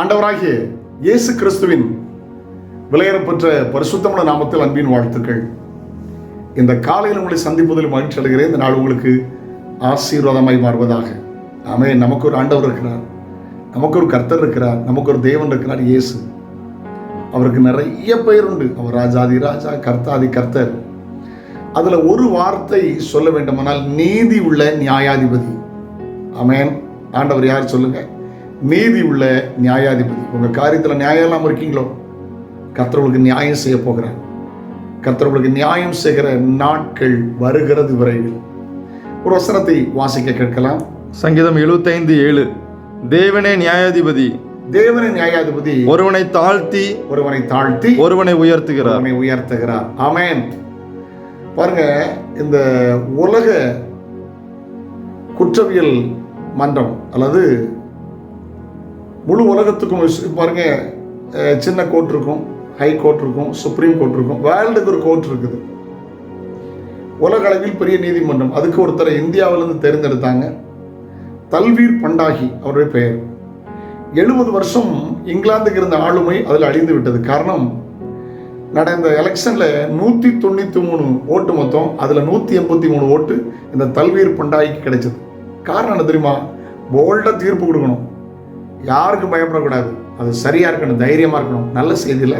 ஆண்டவராகிய இயேசு கிறிஸ்துவின் விலையேறப்பெற்ற பரிசுத்தமுள்ள நாமத்தில் அன்பின் வாழ்த்துக்கள். இந்த காலையில் உங்களை சந்திப்பதில் மகிழ்ச்சி அடைகிறேன். இந்த நாள் உங்களுக்கு ஆசீர்வாதமாய் மாறுவதாக. ஆமே நமக்கு ஒரு ஆண்டவர் இருக்கிறார். நமக்கு ஒரு கர்த்தர் இருக்கிறார். நமக்கு ஒரு தேவன் இருக்கிறார் இயேசு. அவருக்கு நிறைய பெயர் உண்டு. அவர் ராஜாதி ராஜா கர்த்தாதி கர்த்தர். அதில் ஒரு வார்த்தை சொல்ல வேண்டுமானால் நீதி உள்ள நியாயாதிபதி. அமேன் ஆண்டவர் யார் சொல்லுங்கள் நீதி உள்ள நியாயாதிபதி. உங்க காரியத்துல நியாயம் இல்லாம இருக்கீங்களோ? கர்த்தர்களுக்கு நியாயம் செய்ய போகிறார். கர்த்தர்களுக்கு நியாயம் செய்கிற நாட்கள் வருகிறது விரைவில். ஒரு வசனத்தை வாசிக்க கேட்கலாம். சங்கீதம் எழுபத்தைந்து ஏழு. தேவனே நியாயாதிபதி. தேவன நியாயாதிபதி. ஒருவனை தாழ்த்தி ஒருவனை தாழ்த்தி ஒருவனை உயர்த்துகிறார். அவனை உயர்த்துகிறார். ஆமென். பாருங்க இந்த உலக குற்றவியல் மன்றம் அல்லது முழு உலகத்துக்கும் பாருங்க சின்ன கோர்ட் இருக்கும் ஹை கோர்ட் இருக்கும் சுப்ரீம் கோர்ட் இருக்கும். வேர்ல்டுக்கு ஒரு கோர்ட் இருக்குது. உலக அளவில் பெரிய நீதிமன்றம். அதுக்கு ஒருத்தரை இந்தியாவிலேருந்து தேர்ந்தெடுத்தாங்க. தல்வீர் பண்டாகி அவருடைய பெயர். எழுபது வருஷம் இங்கிலாந்துக்கு இருந்த ஆளுமை அதில் அழிந்து விட்டது. காரணம் நடந்த எலெக்ஷனில் நூற்றி தொண்ணூற்றி மூணு ஓட்டு மொத்தம் அதில் நூற்றி எண்பத்தி மூணு ஓட்டு இந்த தல்வீர் பண்டாய்க்கு கிடைச்சது. காரணம் என்ன தெரியுமா? போல்டாக தீர்ப்பு கொடுக்கணும். யாருக்கும் பயப்படக்கூடாது. அது சரியாக இருக்கணும் தைரியமாக இருக்கணும் நல்ல செய்தியில்.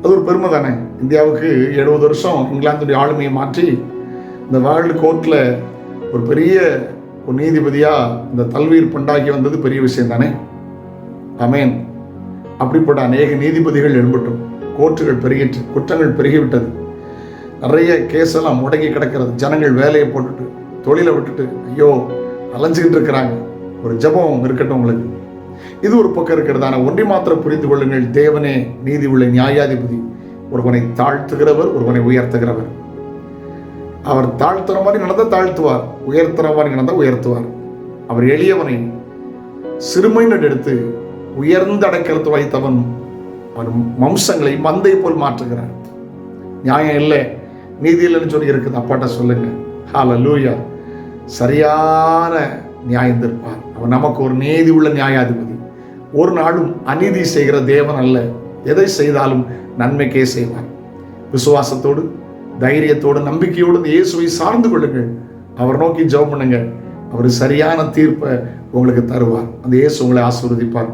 அது ஒரு பெருமை தானே. இந்தியாவுக்கு எழுபது வருஷம் இங்கிலாந்துடைய ஆளுமையை மாற்றி இந்த வேர்ல்டு கோர்ட்டில் ஒரு பெரிய ஒரு நீதிபதியாக இந்த தல்வீர் பண்டாகி வந்தது பெரிய விஷயம் தானே. அமேன் அப்படிப்பட்ட அநேக நீதிபதிகள் எழும்பட்டும். கோர்ட்டுகள் பெருகிட்டு குற்றங்கள் பெருகிவிட்டது. நிறைய கேஸ் எல்லாம் முடங்கி கிடக்கிறது. ஜனங்கள் வேலையை போட்டுட்டு தொழிலை விட்டுட்டு ஐயோ அலைஞ்சிக்கிட்டு இருக்கிறாங்க. ஒரு ஜெபம் இருக்கட்டும் உங்களுக்கு. இது ஒரு பக்கம் இருக்கிறதான ஒன்றை மாத்திரம் புரிந்து கொள்ளுங்கள். தேவனே நீதி உள்ள நியாயாதிபதி. ஒருவனை தாழ்த்துகிறவர் ஒருவனை உயர்த்துகிறவர். அவர் தாழ்த்துற மாதிரி நடந்தால் தாழ்த்துவார். உயர்த்துற மாதிரி நடந்தால் உயர்த்துவார். அவர் எளியவனை சிறுமையினர் எடுத்து உயர்ந்த அடைக்கலத்து வைத்தவன் அவன் வம்சங்களை மந்தை போல் மாற்றுகிறார். நியாயம் இல்லை. நீதி இல்லைன்னு சொல்லி இருக்குது. அப்பாட்ட சொல்லுங்க. ஹால லூயா சரியான நியாயம் தீர்ப்பார். அப்போ நமக்கு ஒரு நீதி உள்ள நியாயாதிபதி. ஒரு நாளும் அநீதி செய்கிற தேவன் அல்ல. எதை செய்தாலும் நன்மைக்கே செய்வார். விசுவாசத்தோடு தைரியத்தோடு நம்பிக்கையோடு இந்த இயேசுவை சார்ந்து கொள்ளுங்கள். அவர் நோக்கி ஜெபம் பண்ணுங்க. அவர் சரியான தீர்ப்பை உங்களுக்கு தருவார். அந்த இயேசு உங்களை ஆசீர்வதிப்பார்.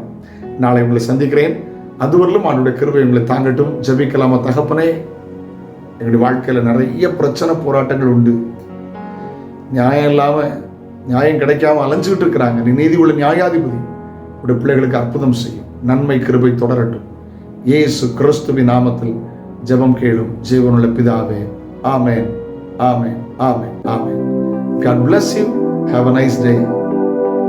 நாளை உங்களை சந்திக்கிறேன். அதுவரையிலும் அவனுடைய கிருபை உங்களை தாங்கட்டும். ஜபிக்கலாமா தகப்பனே? எங்களுடைய வாழ்க்கையில் நிறைய பிரச்சனை போராட்டங்கள் உண்டு. நியாயம் இல்லாமல் நியாயம் கிடைக்காம அலைஞ்சுக்கிட்டு இருக்கிறாங்க. நீ நீதி உள்ள நியாயாதிபதி. உடைய பிள்ளைகளுக்கு அற்புதம் செய்யும். நன்மை கிருபை தொடரட்டும். இயேசு கிறிஸ்துவின் நாமத்தில் ஜெபம் கேளும். ஜீவனுள்ள பிதாவே ஆமேன் ஆமேன் ஆமேன் ஆமேன். God bless you. Have a nice day.